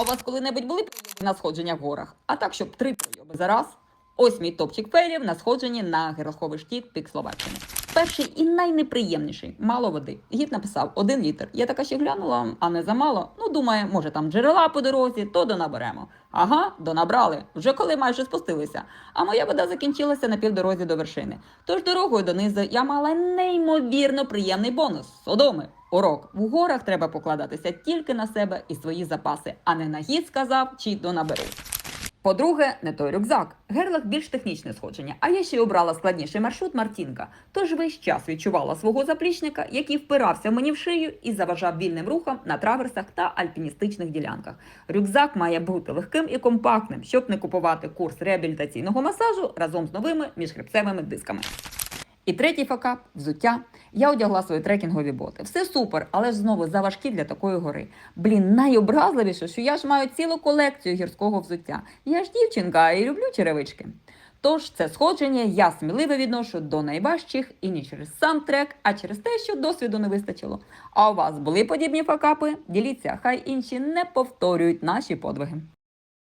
У вас коли-небудь були прийоби на сходження в горах? А так, щоб три прийоби за раз? Ось мій топчик фейлів на сходженні на гіросховий штік пік Словаччини. Перший і найнеприємніший мало води. Гід написав один літр. Я така ще глянула, а не замало. Ну, думаю, може там джерела по дорозі, то донаберемо. Ага, донабрали, вже коли майже спустилися. А моя вода закінчилася на півдорозі до вершини. Тож дорогою донизу я мала неймовірно приємний бонус. Содоми. Урок в горах треба покладатися тільки на себе і свої запаси, а не на гід сказав чи донаберу. По-друге, не той рюкзак. Герлах більш технічне сходження, а я ще й обрала складніший маршрут Мартінка. Тож весь час відчувала свого заплічника, який впирався мені в шию і заважав вільним рухам на траверсах та альпіністичних ділянках. Рюкзак має бути легким і компактним, щоб не купувати курс реабілітаційного масажу разом з новими міжхребцевими дисками. І третій факап взуття. Я одягла свої трекінгові боти. Все супер, але ж знову заважкі для такої гори. Блін, найобразливіше, що я ж маю цілу колекцію гірського взуття. Я ж дівчинка і люблю черевички. Тож це сходження я сміливо відношу до найважчих і не через сам трек, а через те, що досвіду не вистачило. А у вас були подібні факапи? Діліться, хай інші не повторюють наші подвиги.